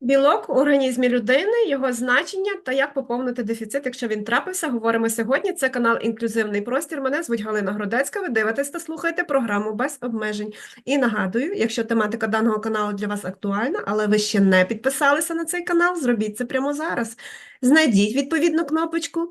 Білок у організмі людини, його значення та як поповнити дефіцит, якщо він трапився. Говоримо сьогодні. Це канал Інклюзивний простір. Мене звуть Галина Гродецька. Ви дивитесь та слухаєте програму без обмежень. І нагадую, якщо тематика даного каналу для вас актуальна, але ви ще не підписалися на цей канал, зробіть це прямо зараз. Знайдіть відповідну кнопочку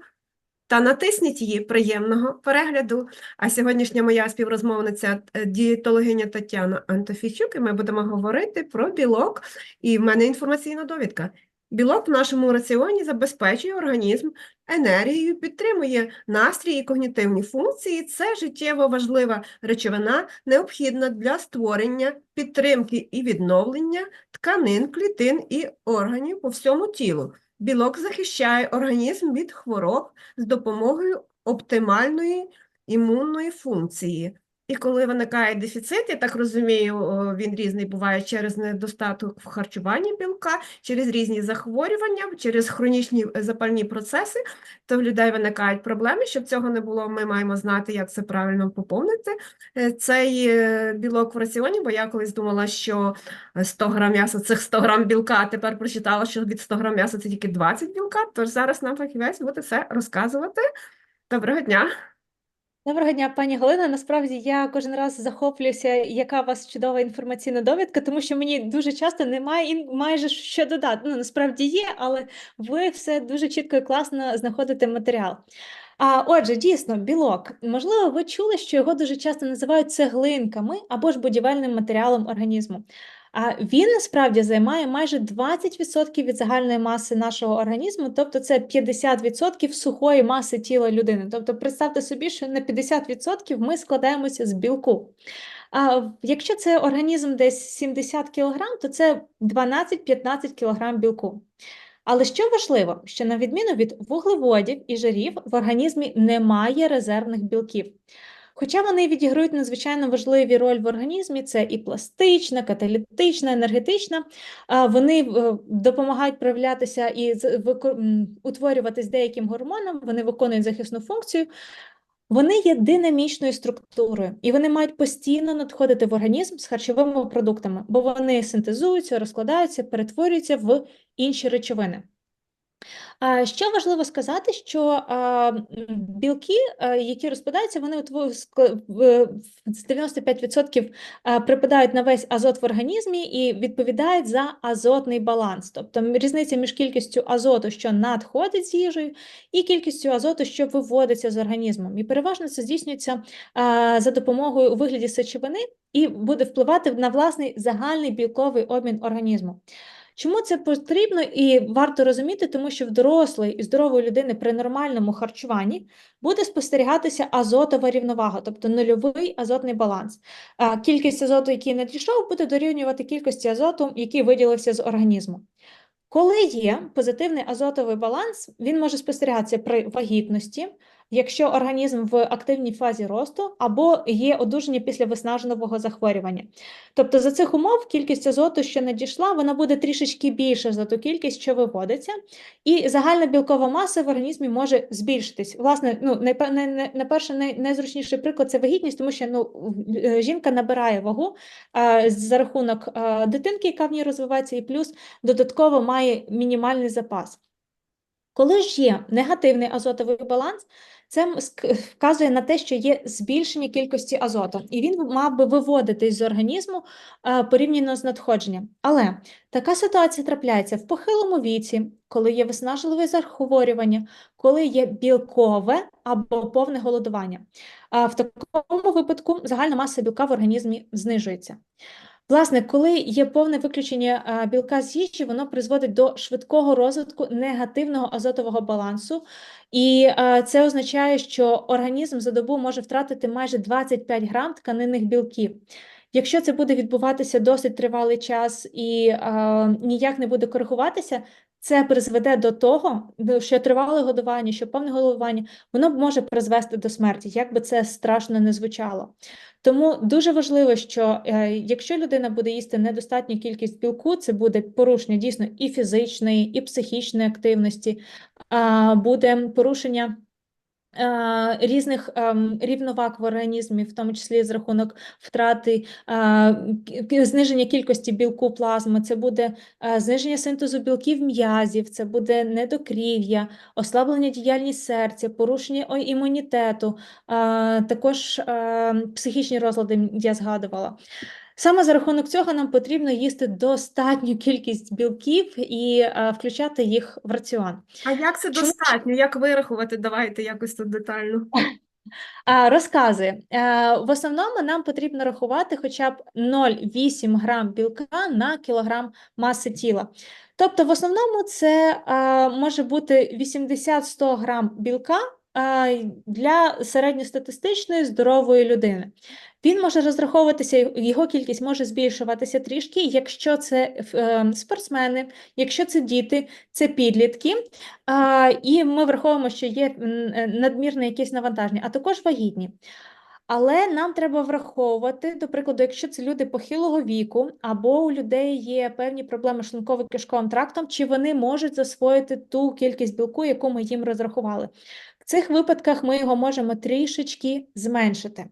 та натисніть її приємного перегляду. А сьогоднішня моя співрозмовниця е, дієтологиня Тетяна Антофійчук, і ми будемо говорити про білок. І в мене інформаційна довідка. Білок в нашому раціоні забезпечує організм енергією, підтримує настрій і когнітивні функції. Це життєво важлива речовина, необхідна для створення, підтримки і відновлення тканин, клітин і органів по всьому тілу. Білок захищає організм від хвороб з допомогою оптимальної імунної функції. І коли виникає дефіцит, я так розумію, він різний буває через недостаток в харчуванні білка, через різні захворювання, через хронічні е, запальні процеси, то в людей виникають проблеми. Щоб цього не було, ми маємо знати, як це правильно поповнити е, цей е, білок в раціоні, бо я колись думала, що 100 грам м'яса це 100 грам білка, а тепер прочитала, що від 100 грам м'яса це тільки 20 білка, тож зараз нам фахівець буде все розказувати. Доброго дня! Доброго дня, пані Галина. Насправді я кожен раз захоплююся, яка у вас чудова інформаційна довідка, тому що мені дуже часто немає майже що додати. Ну, насправді є, але ви все дуже чітко і класно знаходите матеріал. А отже, дійсно, білок. Можливо, ви чули, що його дуже часто називають цеглинками або ж будівельним матеріалом організму. А він насправді займає майже 20% від загальної маси нашого організму, тобто це 50% сухої маси тіла людини. Тобто, представте собі, що на 50% ми складаємося з білку. А якщо це організм десь 70 кг, то це 12-15 кг білку. Але що важливо, що на відміну від вуглеводів і жирів в організмі немає резервних білків. Хоча вони відіграють надзвичайно важливі роль в організмі, це і пластична, каталітична, енергетична, вони е, допомагають проявлятися і утворюватись деяким гормонам, вони виконують захисну функцію. Вони є динамічною структурою, і вони мають постійно надходити в організм з харчовими продуктами, бо вони синтезуються, розкладаються, перетворюються в інші речовини. Що важливо сказати, що білки, які розпадаються, вони з 95% припадають на весь азот в організмі і відповідають за азотний баланс. Тобто різниця між кількістю азоту, що надходить з їжею, і кількістю азоту, що виводиться з організмом. І переважно це здійснюється за допомогою у вигляді сечовини і буде впливати на власний загальний білковий обмін організму. Чому це потрібно і варто розуміти, тому що в дорослої і здорової людини при нормальному харчуванні буде спостерігатися азотова рівновага, тобто нульовий азотний баланс. Кількість азоту, який надійшов, буде дорівнювати кількості азоту, який виділився з організму. Коли є позитивний азотовий баланс, він може спостерігатися при вагітності, якщо організм в активній фазі росту, або є одужання після виснажливого захворювання. Тобто за цих умов кількість азоту, що надійшла, вона буде трішечки більша за ту кількість, що виводиться, і загальна білкова маса в організмі може збільшитись. Власне, ну найпе- най- най- найперше, найзручніший приклад це вагітність, тому що ну е, жінка набирає вагу е, за рахунок е, дитинки, яка в ній розвивається, і плюс додатково має мінімальний запас. Коли ж є негативний азотовий баланс, це вказує на те, що є збільшення кількості азоту, і він мав би виводитись з організму е, порівняно з надходженням. Але така ситуація трапляється в похилому віці, коли є виснажливе захворювання, коли є білкове або повне голодування. В такому випадку загальна маса білка в організмі знижується. Власне, коли є повне виключення білка з їжі, воно призводить до швидкого розвитку негативного азотового балансу, і це означає, що організм за добу може втратити майже 25 грам тканинних білків. Якщо це буде відбуватися досить тривалий час і а, ніяк не буде коригуватися, це призведе до того, що тривале годування, що повне голодування, воно може призвести до смерті, як би це страшно не звучало. Тому дуже важливо, що е, якщо людина буде їсти недостатню кількість білку, це буде порушення дійсно і фізичної, і психічної активності, буде порушення різних ем, рівноваг в організмі, в тому числі з рахунок втрати е, зниження кількості білку плазми, це буде е, зниження синтезу білків м'язів, це буде недокрів'я, ослаблення діяльність серця, порушення імунітету, е, також е, психічні розлади я згадувала. Саме за рахунок цього нам потрібно їсти достатню кількість білків і е, включати їх в раціон. А як це Чому? достатньо? Як вирахувати? Давайте якось тут детально. А, Розкази. Е, В основному нам потрібно рахувати хоча б 0,8 грам білка на кілограм маси тіла. Тобто, в основному це е, може бути 80-100 грам білка для середньостатистичної здорової людини. Він може розраховуватися, його кількість може збільшуватися трішки, якщо це е, спортсмени, якщо це діти, це підлітки, і ми враховуємо, що є е, надмірне якесь навантаження, а також вагітні. Але нам треба враховувати, до прикладу, якщо це люди похилого віку, або у людей є певні проблеми з шлунково-кишковим трактом, чи вони можуть засвоїти ту кількість білку, яку ми їм розрахували. В цих випадках ми його можемо трішечки зменшити.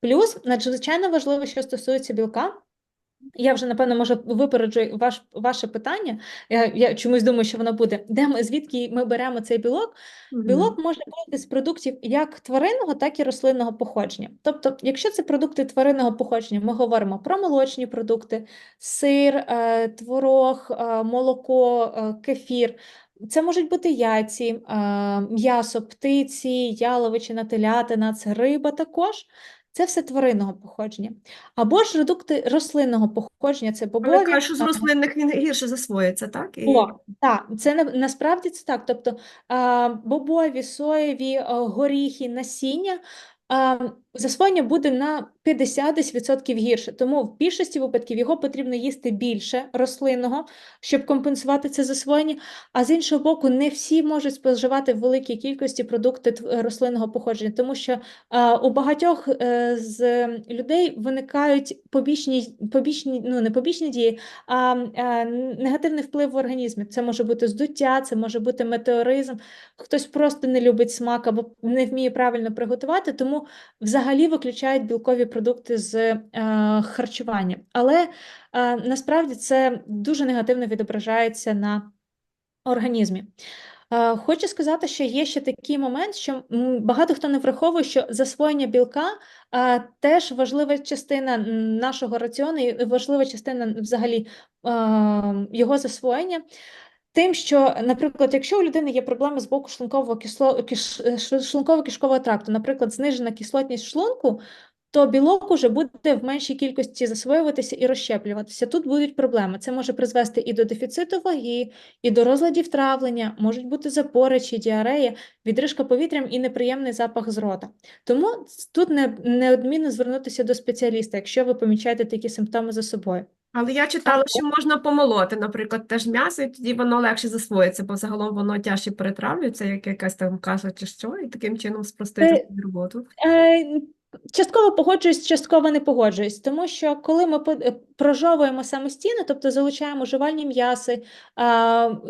Плюс надзвичайно важливо, що стосується білка. Я вже, напевно, може, випереджу ваш, ваше питання. Я, я чомусь думаю, що воно буде. Де ми, звідки ми беремо цей білок? Білок може бути з продуктів як тваринного, так і рослинного походження. Тобто, якщо це продукти тваринного походження, ми говоримо про молочні продукти, сир, е, творог, е, молоко, е, кефір. Це можуть бути яйці, м'ясо, птиці, яловичина, телятина, це риба також. Це все тваринного походження. Або ж продукти рослинного походження, це Але бобові. кажуть, що з рослинних він гірше засвоїться, так? І... о, так, це на, насправді це так. Тобто бобові, соєві, горіхи, насіння засвоєння буде на 50% гірше. Тому в більшості випадків його потрібно їсти більше рослинного, щоб компенсувати це засвоєння. А з іншого боку, не всі можуть споживати в великій кількості продукти рослинного походження, тому що у багатьох е, з людей виникають побічні, побічні, ну не побічні дії, а, негативний вплив в організмі. Це може бути здуття, це може бути метеоризм, хтось просто не любить смак або не вміє правильно приготувати, тому взагалі виключають білкові продукти з е, харчування. Але е, насправді це дуже негативно відображається на організмі. Е, Хочу сказати, що є ще такий момент, що багато хто не враховує, що засвоєння білка теж важлива частина нашого раціону і важлива частина взагалі його засвоєння. Тим, що, наприклад, якщо у людини є проблеми з боку шлункового кисло, киш, е, шлунково-кишкового тракту, наприклад, знижена кислотність шлунку, то білок уже буде в меншій кількості засвоюватися і розщеплюватися. Тут будуть проблеми. Це може призвести і до дефіциту ваги, і до розладів травлення, можуть бути запори чи діарея, відрижка повітрям і неприємний запах з рота. Тому тут не, неодмінно звернутися до спеціаліста, якщо ви помічаєте такі симптоми за собою. Але я читала, що можна помолоти, наприклад, теж м'ясо, і тоді воно легше засвоїться, бо загалом воно тяжче перетравлюється, як якась там каша чи що, і таким чином спростити Е, роботу. Е, Частково погоджуюсь, частково не погоджуюсь, тому що коли ми прожовуємо самостійно, тобто залучаємо жувальні м'яси,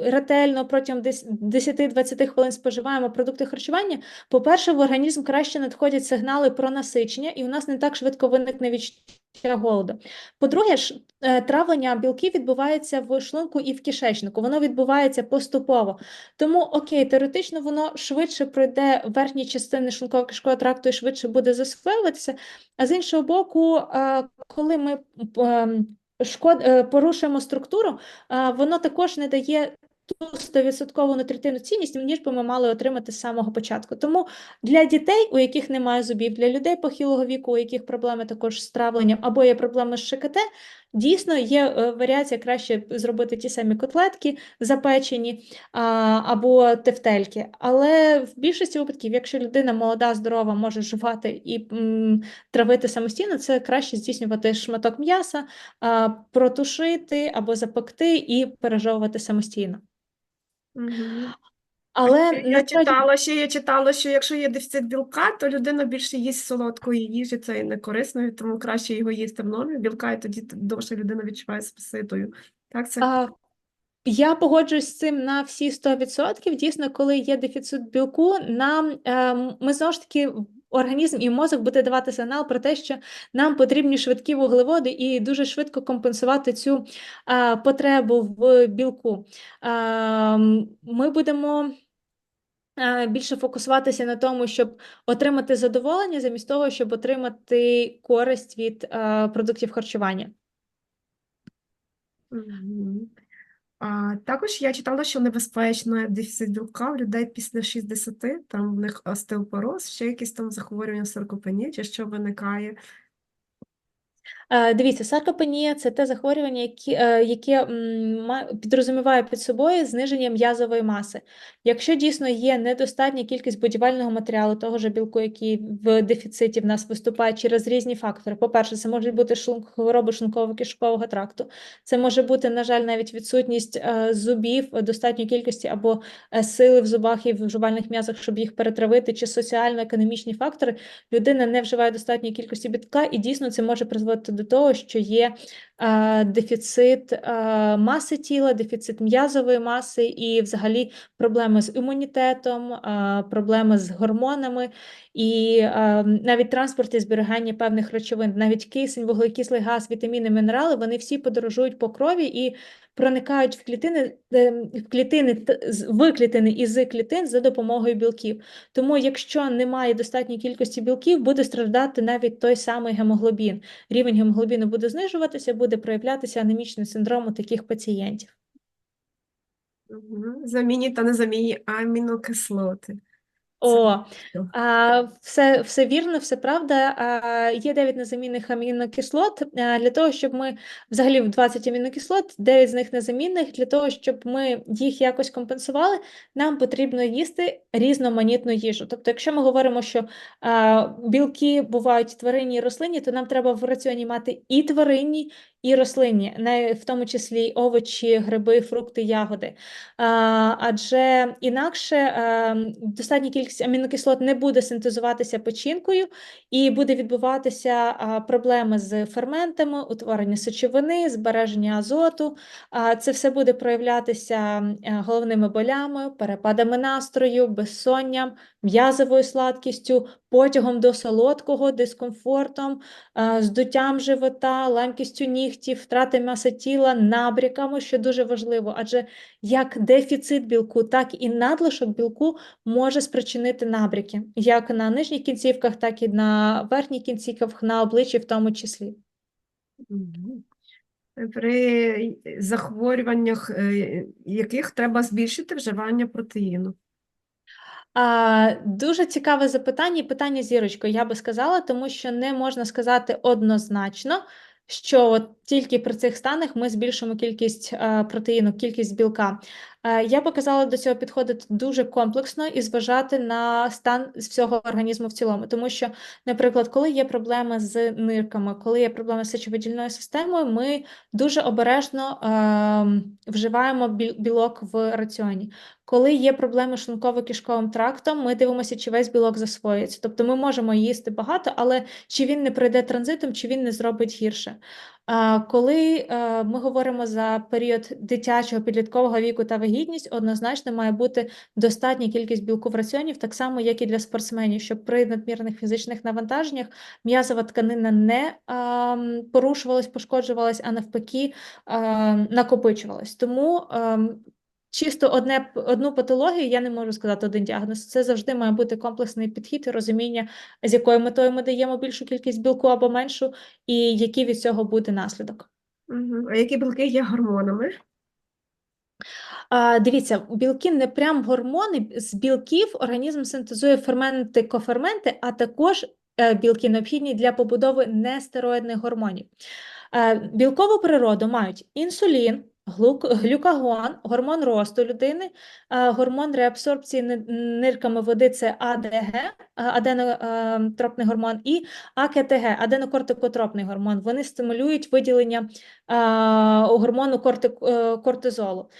ретельно протягом дес- 10-20 хвилин споживаємо продукти харчування, по-перше, в організм краще надходять сигнали про насичення, і у нас не так швидко виникне відчуття голоду. По-друге, ж, е, травлення білків відбувається в шлунку і в кишечнику, воно відбувається поступово. Тому, окей, теоретично воно швидше пройде верхні частини шлунково-кишкового тракту і швидше буде засвоюватися. А з іншого боку, е, коли ми ем, шкод, е, порушуємо структуру, воно також не дає ту 100% нутритивну цінність, ніж би ми мали отримати з самого початку. Тому для дітей, у яких немає зубів, для людей похилого віку, у яких проблеми також з травленням або є проблеми з ШКТ, дійсно є е, варіація краще зробити ті самі котлетки запечені або тефтельки. Але в більшості випадків, якщо людина молода, здорова, може жувати і травити самостійно, це краще здійснювати шматок м'яса, протушити або запекти і пережовувати самостійно. Але Я на читала, ще я читала, що якщо є дефіцит білка, то людина більше їсть солодкої їжі, це і не корисно, тому краще його їсти в нормі білка, і тоді довше людина відчуває спаситою. Так, це А, Я погоджуюсь з цим на всі 100%. Дійсно, коли є дефіцит білку, нам е, ми знову ж таки організм і мозок буде давати сигнал про те, що нам потрібні швидкі вуглеводи і дуже швидко компенсувати цю е, потребу в білку. Ем, Ми будемо. Більше фокусуватися на тому, щоб отримати задоволення, замість того, щоб отримати користь від продуктів харчування. Мгм. А, також я читала, що небезпечно дефіцит білка в людей після 60, там в них остеопороз, ще якісь там захворювання саркопенії, чи що виникає. Е, Дивіться, саркопенія – це те захворювання, е, яке підрозуміває під собою зниження м'язової маси. Якщо дійсно є недостатня кількість будівельного матеріалу, того ж білку, який в дефіциті в нас виступає через різні фактори. По-перше, це можуть бути хвороби шлунково-кишкового тракту. Це може бути, на жаль, навіть відсутність е, зубів достатньої кількості або сили в зубах і в жувальних м'язах, щоб їх перетравити, чи соціально-економічні фактори людина не вживає достатньої кількості білка, і дійсно це може призводити до того, що є е, дефіцит е, маси тіла, дефіцит м'язової маси і взагалі проблеми з імунітетом, е, проблеми з гормонами і е, навіть транспорт і зберігання певних речовин, навіть кисень, вуглекислий газ, вітаміни, мінерали, вони всі подорожують по крові і проникають в клітини, е, в клітини в клітини і з клітин за допомогою білків. Тому, якщо немає достатньої кількості білків, буде страждати навіть той самий гемоглобін. Рівень гемоглобіну буде знижуватися, буде проявлятися анемічний синдром у таких пацієнтів. Мгм. Замінні та незамінні амінокислоти. О, а, все, все вірно, все правда. А, є 9 незамінних амінокислот. А, для того, щоб ми взагалі в 20 амінокислот, 9 з них незамінних. Для того, щоб ми їх якось компенсували, нам потрібно їсти різноманітну їжу. Тобто, якщо ми говоримо, що а, білки бувають тваринні і рослинні, то нам треба в раціоні мати і тваринні, і рослинні, в тому числі овочі, гриби, фрукти, ягоди. Адже інакше е, достатня кількість амінокислот не буде синтезуватися печінкою і буде відбуватися проблеми з ферментами, утворення сечовини, збереження азоту. Це все буде проявлятися е, головними болями, перепадами настрою, безсонням, м'язовою слабкістю, потягом до солодкого, дискомфортом, е, здуттям живота, ламкістю нігтів, втрати маси тіла, набряками, що дуже важливо, адже як дефіцит білку, так і надлишок білку може спричинити набряки, як на нижніх кінцівках, так і на верхніх кінцівках, на обличчі в тому числі. При захворюваннях, е, яких треба збільшити вживання протеїну. А, дуже цікаве запитання, і питання зірочкою, я би сказала, тому що не можна сказати однозначно, що от тільки при цих станах ми збільшимо кількість е, протеїну, кількість білка. Е, я би казала до цього підходити дуже комплексно і зважати на стан всього організму в цілому. Тому що, наприклад, коли є проблеми з нирками, коли є проблеми з сечовидільною системою, ми дуже обережно ем, вживаємо біл- білок в раціоні. Коли є проблеми з шлунково-кишковим трактом, ми дивимося, чи весь білок засвоюється. Тобто ми можемо їсти багато, але чи він не пройде транзитом, чи він не зробить гірше. Коли е, ми говоримо за період дитячого підліткового віку та вагітність, однозначно має бути достатня кількість білку в раціоні, так само, як і для спортсменів, щоб при надмірних фізичних навантаженнях м'язова тканина не порушувалась, пошкоджувалась, а навпаки накопичувалась. Тому ам, Чисто одне, одну патологію я не можу сказати один діагноз. Це завжди має бути комплексний підхід і розуміння, з якою метою ми даємо більшу кількість білку або меншу, і який від цього буде наслідок. А які білки є гормонами? А, дивіться, білки не прям гормони. З білків організм синтезує ферменти, коферменти, а також е, білки необхідні для побудови нестероїдних гормонів. Е, білкову природу мають інсулін, глюкагон, гормон росту людини, е, гормон реабсорбції нирками води це АДГ, е, аденотропний гормон, і АКТГ, аденокортикотропний гормон. Вони стимулюють виділення е, гормону корти- е, кортизолу.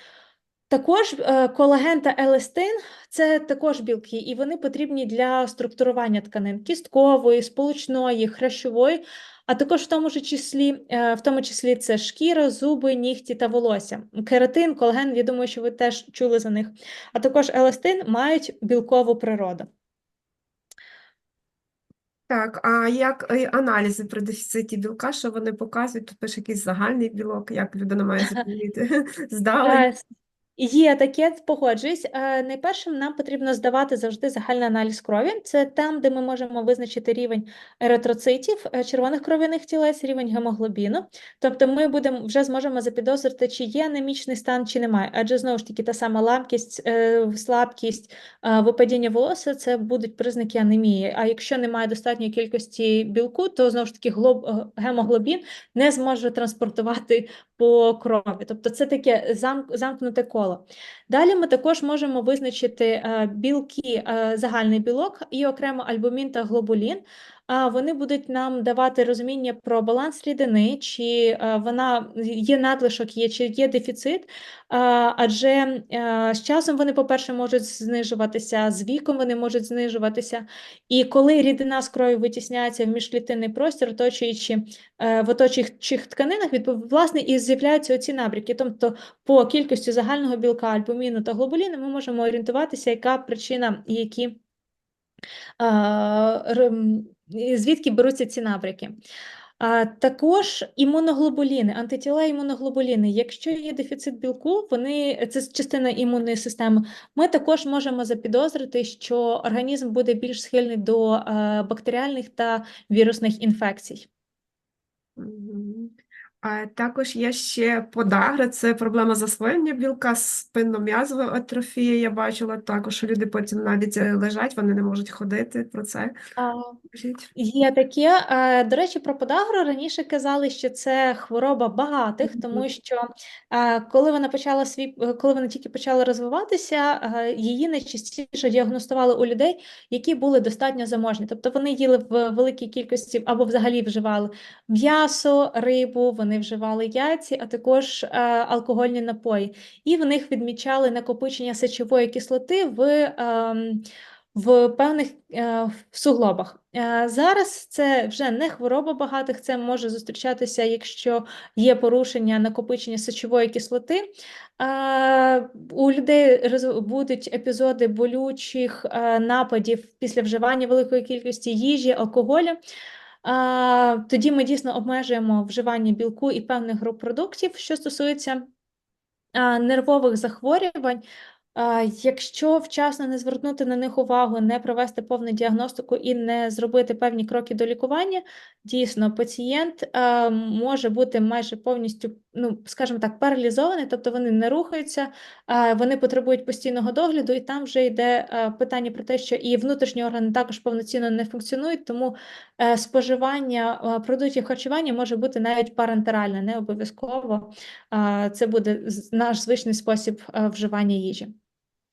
Також е, колаген та еластин це також білки, і вони потрібні для структурування тканин кісткової, сполучної, хрящової. А також в тому ж числі, е, в тому числі це шкіра, зуби, нігті та волосся. Кератин, колаген, я думаю, що ви теж чули за них. А також еластин мають білкову природу. Так, а як е, аналізи при дефіциті білка, що вони показують? Тут пише якийсь загальний білок, як людина має зрозуміти здалень. Є таке, погоджуюсь. Е, Найпершим нам потрібно здавати завжди загальний аналіз крові. Це там, де ми можемо визначити рівень еритроцитів, е, червоних кров'яних тілець, рівень гемоглобіну. Тобто ми будемо вже зможемо запідозрити, чи є анемічний стан, чи немає. Адже знову ж таки та сама ламкість, е, слабкість, випадіння волосся це будуть признаки анемії. А якщо немає достатньої кількості білку, то знову ж таки глоб, гемоглобін не зможе транспортувати по крові. Тобто це таке замкнуте коло. Далі ми також можемо визначити е, білки, е, загальний білок і окремо альбумін та глобулін. Вони будуть нам давати розуміння про баланс рідини, чи е, вона є надлишок, є, чи є дефіцит. Адже е, з часом вони, по-перше, можуть знижуватися, з віком вони можуть знижуватися. І коли рідина з крові витісняється в міжклітинний простір, оточуючи е, в оточуючих тканинах, відпов- власне, і з'являються оці набряки. Тобто, по кількості загального білка, альбуміну та глобуліну ми можемо орієнтуватися, яка причина які звідки беруться ці набряки. А, також імуноглобуліни, антитіла імуноглобуліни. Якщо є дефіцит білку, вони це частина імунної системи. Ми також можемо запідозрити, що організм буде більш схильний до бактеріальних та вірусних інфекцій. Також є ще подагра, це проблема засвоєння білка, спинном'язова атрофія. Я бачила також, що люди потім навіть е, лежать, вони не можуть ходити про це. А, Є таке. До речі, про подагру раніше казали, що це хвороба багатих, тому що коли вона почала свій, е, коли вона тільки почала розвиватися, її найчастіше діагностували у людей, які були достатньо заможні. Тобто вони їли в великій кількості або взагалі вживали м'ясо, рибу, вони вживали яйці, а також е, алкогольні напої. І в них відмічали накопичення сечової кислоти в. ем, в певних е, в суглобах. Е, зараз це вже не хвороба багатих, це може зустрічатися, якщо є порушення накопичення сечової кислоти. У людей будуть епізоди болючих нападів після вживання великої кількості їжі, алкоголю. Тоді ми дійсно обмежуємо вживання білку і певних груп продуктів, що стосується нервових захворювань, якщо вчасно не звернути на них увагу, не провести повну діагностику і не зробити певні кроки до лікування, дійсно пацієнт може бути майже повністю, ну скажімо так, паралізований, тобто вони не рухаються, вони потребують постійного догляду, і там вже йде питання про те, що і внутрішні органи також повноцінно не функціонують, тому е, споживання продуктів харчування може бути навіть парентеральне, не обов'язково. Це буде наш звичний спосіб вживання їжі.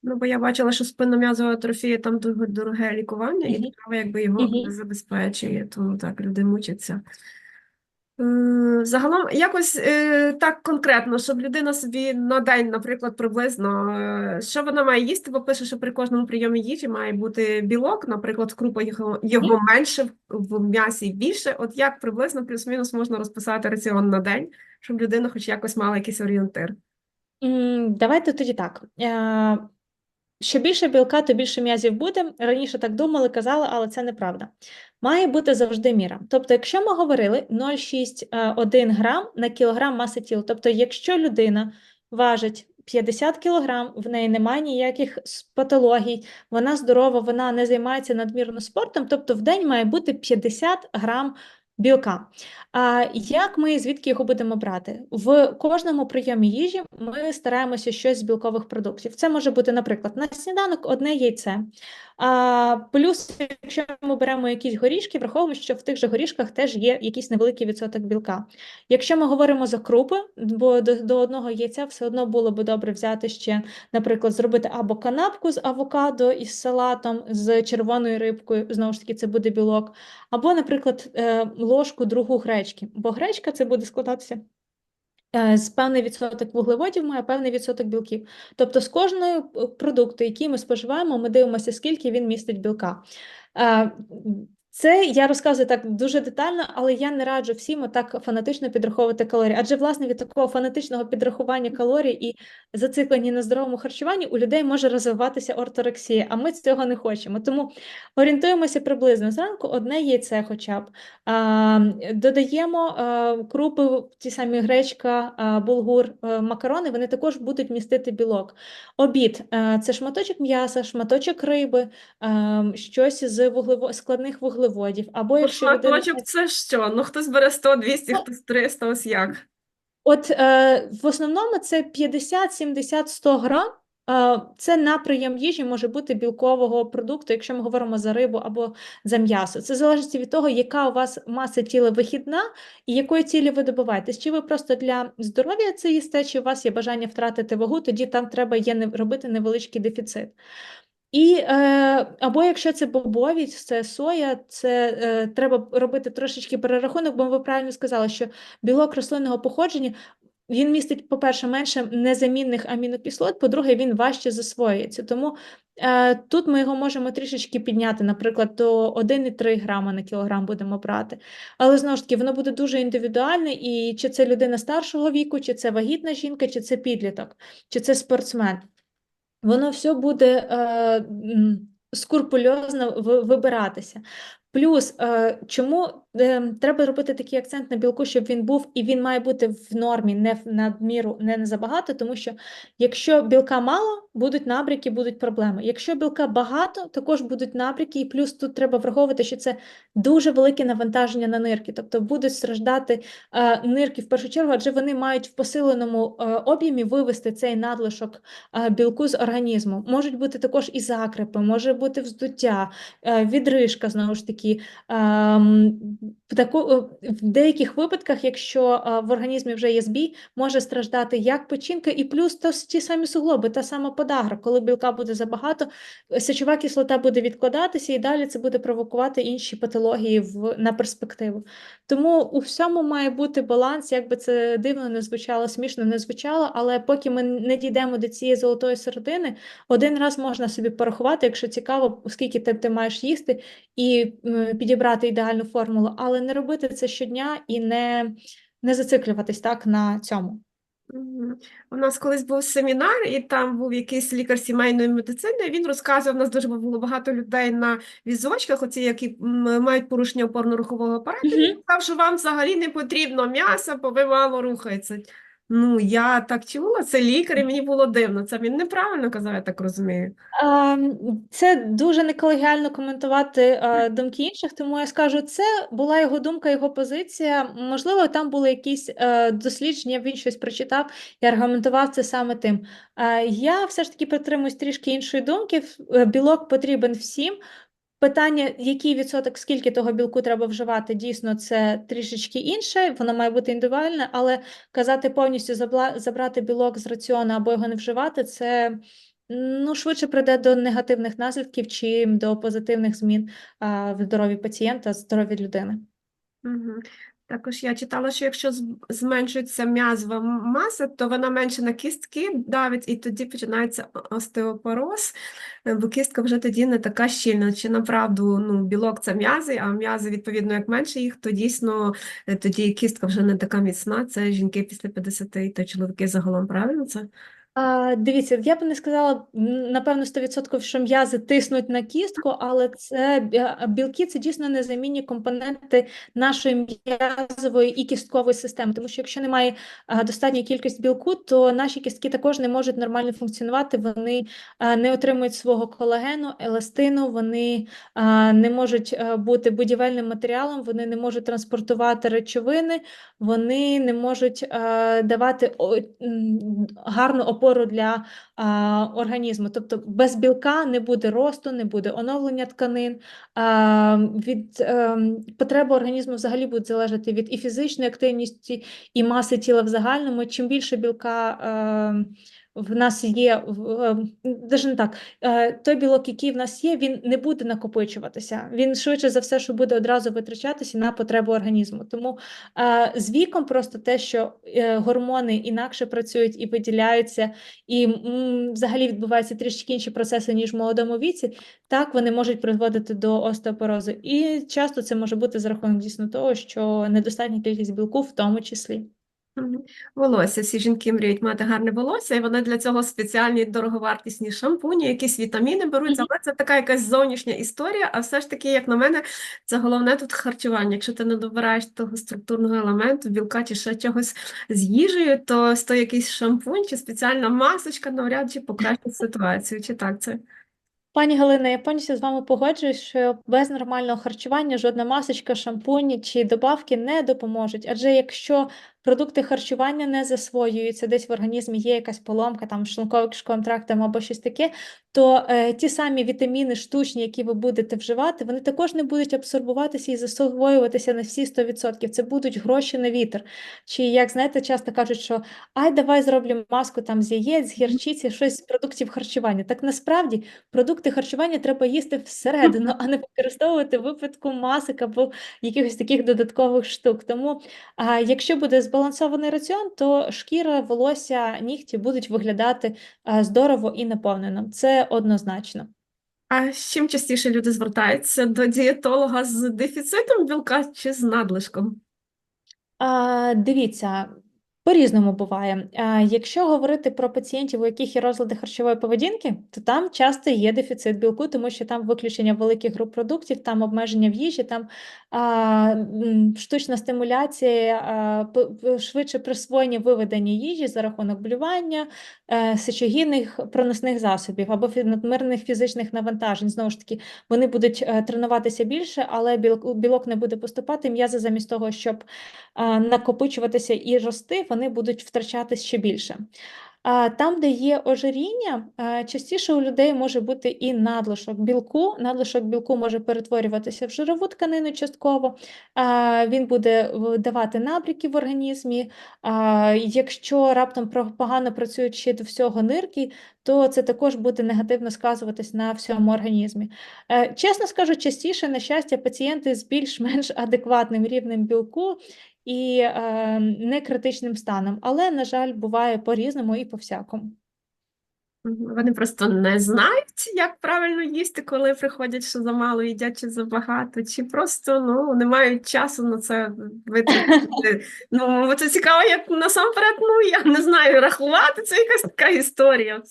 Ну, бо я бачила, що спинном'язова атрофія там дуже дороге лікування, і держава якби його не забезпечує, тому так люди мучаться. Загалом якось е, так конкретно, щоб людина собі на день, наприклад, приблизно, е, що вона має їсти, бо пише, що при кожному прийомі їжі має бути білок, наприклад, в крупах його, його менше, в, в м'ясі більше. От як приблизно плюс-мінус можна розписати раціон на день, щоб людина хоч якось мала якийсь орієнтир. Давайте тоді так. Е, Що більше білка, то більше м'язів буде. Раніше так думали, казали, але це неправда. Має бути завжди міра. Тобто, якщо ми говорили 0,6-1 грам на кілограм маси тіла, тобто, якщо людина важить 50 кілограм, в неї немає ніяких патологій, вона здорова, вона не займається надмірно спортом, тобто в день має бути 50 грам білка. А як ми звідки його будемо брати? В кожному прийомі їжі ми стараємося щось з білкових продуктів. Це може бути, наприклад, на сніданок одне яйце. А, плюс, якщо ми беремо якісь горішки, враховуємо, що в тих же горішках теж є якийсь невеликий відсоток білка. Якщо ми говоримо за крупи, бо до, до одного яйця все одно було би добре взяти ще, наприклад, зробити або канапку з авокадо із салатом, з червоною рибкою, знову ж таки, це буде білок, або, наприклад, е, ложку другу гречки, бо гречка це буде складатися е, з певний відсоток вуглеводів, має певний відсоток білків. Тобто з кожного продукту, який ми споживаємо, ми дивимося, скільки він містить білка. Е, Це я розказую так дуже детально, але я не раджу всім отак фанатично підраховувати калорії. Адже власне від такого фанатичного підрахування калорій і зациклення на здоровому харчуванні у людей може розвиватися орторексія, а ми цього не хочемо. Тому орієнтуємося приблизно зранку одне яйце, хоча б а, додаємо а, крупи, ті самі гречка, а, булгур, а, макарони. Вони також будуть містити білок. Обід а, це шматочок м'яса, шматочок риби, а, щось з вуглево... складних вуглеводів. Або От якщо людина... шматочок це що? Ну, хтось бере 100, 200, Ну, хтось 300, ось як. От е, в основному це 50, 70, 100 грам. Е, це на прийом їжі може бути білкового продукту, якщо ми говоримо за рибу або за м'ясо. Це залежить від того, яка у вас маса тіла вихідна і якої цілі ви добиваєтесь. Чи ви просто для здоров'я це їсте, чи у вас є бажання втратити вагу, тоді там треба є не, робити невеличкий дефіцит. І е, або якщо це бобовість, це соя, це е, треба робити трошечки перерахунок, бо ви правильно сказали, що білок рослинного походження він містить, по-перше, менше незамінних амінокислот, по-друге, він важче засвоюється. Тому е, тут ми його можемо трішечки підняти, наприклад, до 1,3 грама на кілограм будемо брати. Але знову ж таки, воно буде дуже індивідуальне, і чи це людина старшого віку, чи це вагітна жінка, чи це підліток, чи це спортсмен. Воно все буде е, м, скрупульозно вибиратися. Плюс, е, чому треба робити такий акцент на білку, щоб він був, і він має бути в нормі, не в надміру, не на забагато, тому що якщо білка мало, будуть набряки, будуть проблеми. Якщо білка багато, також будуть набряки, і плюс тут треба враховувати, що це дуже велике навантаження на нирки, тобто будуть страждати е, нирки в першу чергу, адже вони мають в посиленому е, об'ємі вивести цей надлишок е, білку з організму. Можуть бути також і закрепи, може бути вздуття, е, відрижка, знову ж таки. Ем, В, таку, е, в деяких випадках, якщо е, в організмі вже є збій, може страждати як печінка, і плюс то ті самі суглоби, та сама подагра. Коли білка буде забагато, е, сечова кислота буде відкладатися, і далі це буде провокувати інші патології в, на перспективу. Тому у всьому має бути баланс, як би це дивно не звучало, смішно не звучало, але поки ми не дійдемо до цієї золотої середини, один раз можна собі порахувати, якщо цікаво, скільки ти, ти маєш їсти, і підібрати ідеальну формулу, але не робити це щодня і не, не зациклюватись так на цьому. У нас колись був семінар, і там був якийсь лікар сімейної медицини. і Він розказував, у нас дуже було багато людей на візочках, оці, які мають порушення опорно-рухового апарату. Він сказав, що вам взагалі не потрібно м'ясо, бо ви мало рухаєтеся. Ну, я так чула, це лікар, і мені було дивно. Це він неправильно казав, я так розумію. Ем, Це дуже неколегіально коментувати е, думки інших, тому я скажу, це була його думка, його позиція. Можливо, там були якісь е, дослідження, він щось прочитав і аргументував це саме тим. Е, Я все ж таки притримуюсь трішки іншої думки. Білок потрібен всім. Питання, який відсоток, скільки того білку треба вживати, дійсно, це трішечки інше, воно має бути індивідуальне, але казати повністю забрати білок з раціону або його не вживати, це ну, швидше прийде до негативних наслідків, чим до позитивних змін в здоров'ї пацієнта, здоров'ї людини. Мгм. Також я читала, що якщо зменшується м'язова маса, то вона менше на кістки давить, і тоді починається остеопороз, е, бо кістка вже тоді не така щільна. Чи направду ну, білок це м'язи, а м'язи, відповідно, як менше їх, то дійсно е, тоді кістка вже не така міцна. Це жінки після 50, та чоловіки загалом, правильно це? Дивіться, я б не сказала, напевно, 100%, що м'язи тиснуть на кістку, але це білки це дійсно незамінні компоненти нашої м'язової і кісткової системи. Тому що якщо немає достатньої кількості білку, то наші кістки також не можуть нормально функціонувати. Вони не отримують свого колагену, еластину, вони не можуть бути будівельним матеріалом, вони не можуть транспортувати речовини, вони не можуть е, давати гарну опору для а, організму. Тобто без білка не буде росту, не буде оновлення тканин. А, від а, потреби організму взагалі будуть залежати від і фізичної активності, і маси тіла в загальному. Чим більше білка е, в нас є в е, не так. Е, той білок, який в нас є, він не буде накопичуватися. Він швидше за все, що буде одразу витрачатися на потребу організму. Тому е, з віком просто те, що е, гормони інакше працюють і виділяються, і взагалі відбуваються трішки інші процеси, ніж в молодому віці, так вони можуть призводити до остеопорози. І часто це може бути за рахунок дійсно того, що недостатня кількість білку в тому числі. Волосся. Всі жінки мріють мати гарне волосся, і вони для цього спеціальні дороговартісні шампуні, якісь вітаміни беруться, Мгм. але це така якась зовнішня історія, а все ж таки, як на мене, це головне тут харчування. Якщо ти не добираєш того структурного елементу, білка чи ще чогось з їжею, то з той якийсь шампунь чи спеціальна масочка навряд чи покращить ситуацію. Чи так це? Пані Галина, я повністю з вами погоджуюсь, що без нормального харчування жодна масочка, шампуні чи добавки не допоможуть. Адже якщо продукти харчування не засвоюються, десь в організмі є якась поломка, там з шлунково-кишковим трактом або щось таке, то е, ті самі вітаміни штучні, які ви будете вживати, вони також не будуть абсорбуватися і засвоюватися на всі 100%. Це будуть гроші на вітер. Чи як знаєте, часто кажуть, що ай, давай зроблю маску там з яєць, з гірчиці, щось з продуктів харчування. Так насправді продукти харчування треба їсти всередину, а не використовувати в випадку масок або якихось таких додаткових штук. Тому а, якщо буде збалансований раціон, то шкіра, волосся, нігті будуть виглядати здорово і наповнено. Це однозначно. А з чим частіше люди звертаються до дієтолога з дефіцитом білка чи з надлишком? А, дивіться, по-різному буває. Якщо говорити про пацієнтів, у яких є розлади харчової поведінки, то там часто є дефіцит білку, тому що там виключення великих груп продуктів, там обмеження в їжі, там штучна стимуляція, швидше присвоєння виведення їжі за рахунок блювання, е, сечогінних проносних засобів або надмірних фізичних навантажень. Знову ж таки, вони будуть е, тренуватися більше, але білок, не буде поступати. М'язи замість того, щоб накопичуватися і рости, вони будуть втрачати ще більше. Там, де є ожиріння, частіше у людей може бути і надлишок білку. Надлишок білку може перетворюватися в жирову тканину частково. Він буде давати набряки в організмі. Якщо раптом погано працюють ще до всього нирки, то це також буде негативно сказуватись на всьому організмі. Е, Чесно скажу, частіше, на щастя, пацієнти з більш-менш адекватним рівнем білку і е, некритичним станом, але, на жаль, буває по-різному і по-всякому. Вони просто не знають, як правильно їсти, коли приходять, що замало їдять чи забагато, чи просто ну, не мають часу на це витратити. Ну, це цікаво, як насамперед, ну, я не знаю, рахувати, це якась така історія.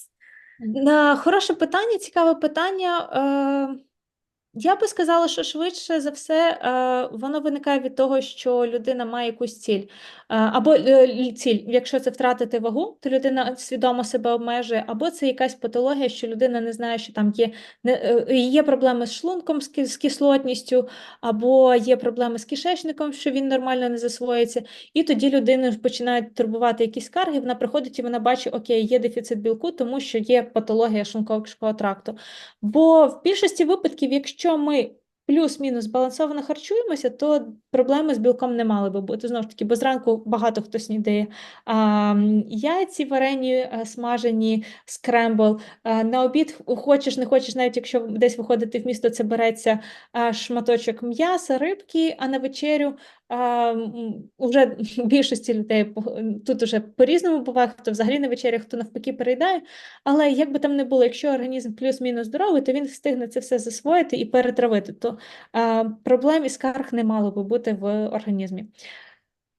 Хороше питання, цікаве питання. Е, я би сказала, що швидше за все е, воно виникає від того, що людина має якусь ціль. Е, або е, ціль, якщо це втратити вагу, то людина свідомо себе обмежує, або це якась патологія, що людина не знає, що там є, є проблеми з шлунком, з, кислотністю, або є проблеми з кишечником, що він нормально не засвоїться. І тоді людину починають турбувати якісь скарги, вона приходить і вона бачить, окей, є дефіцит білку, тому що є патологія шлунково-кишкового тракту. Бо в більшості випадків, якщо ми плюс-мінус збалансовано харчуємося, то проблеми з білком не мали би бути. Знову ж таки, бо зранку багато хто снідає а, яйці варені, е, смажені, скрембл. А, на обід хочеш, не хочеш, навіть якщо десь виходити в місто, це береться шматочок м'яса, рибки, а на вечерю уже більшості людей тут уже по-різному буває, хто взагалі на вечерях, хто навпаки переїдає. Але як би там не було, якщо організм плюс-мінус здоровий, то він встигне це все засвоїти і перетравити. То проблем і скарг не мало би бути в організмі.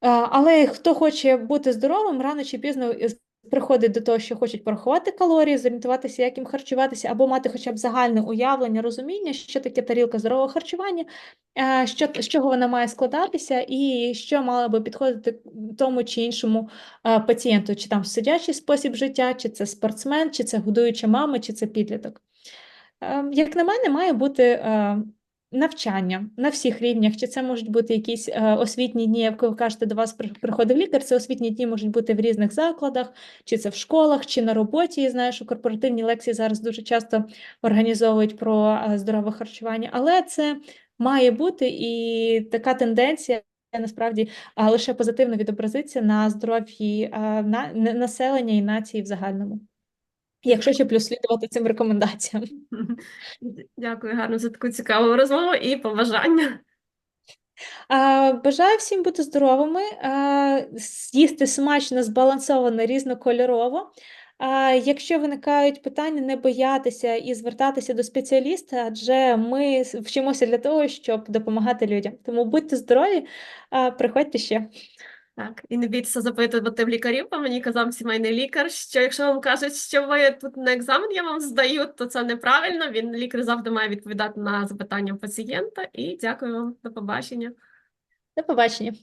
Але хто хоче бути здоровим, рано чи пізно із- приходить до того, що хочуть порахувати калорії, зорієнтуватися, як їм харчуватися, або мати хоча б загальне уявлення, розуміння, що таке тарілка здорового харчування, що, з чого вона має складатися, і що мало би підходити тому чи іншому пацієнту, чи там сидячий спосіб життя, чи це спортсмен, чи це годуюча мама, чи це підліток. Е, Як на мене, має бути е, навчання на всіх рівнях. Чи це можуть бути якісь е, освітні дні, як ви кажете, до вас при- приходив лікар, це освітні дні можуть бути в різних закладах, чи це в школах, чи на роботі. Я знаю, що корпоративні лекції зараз дуже часто організовують про е, здорове харчування, але це має бути і така тенденція насправді лише позитивно відобразиться на здоров'ї на, на- населення і нації в загальному. Якщо ще плюс слідувати цим рекомендаціям. Дякую гарно за таку цікаву розмову і побажання. Бажаю всім бути здоровими, їсти смачно, збалансовано, різнокольорово. Якщо виникають питання, не боятися і звертатися до спеціаліста, адже ми вчимося для того, щоб допомагати людям. Тому будьте здорові, приходьте ще. Так, і не бійтеся запитувати в лікарів, бо мені казав сімейний лікар, що якщо вам кажуть, що ви тут на екзамен я вам здаю, то це неправильно. Він лікар завжди має відповідати на запитання пацієнта. І дякую вам, до побачення. До побачення.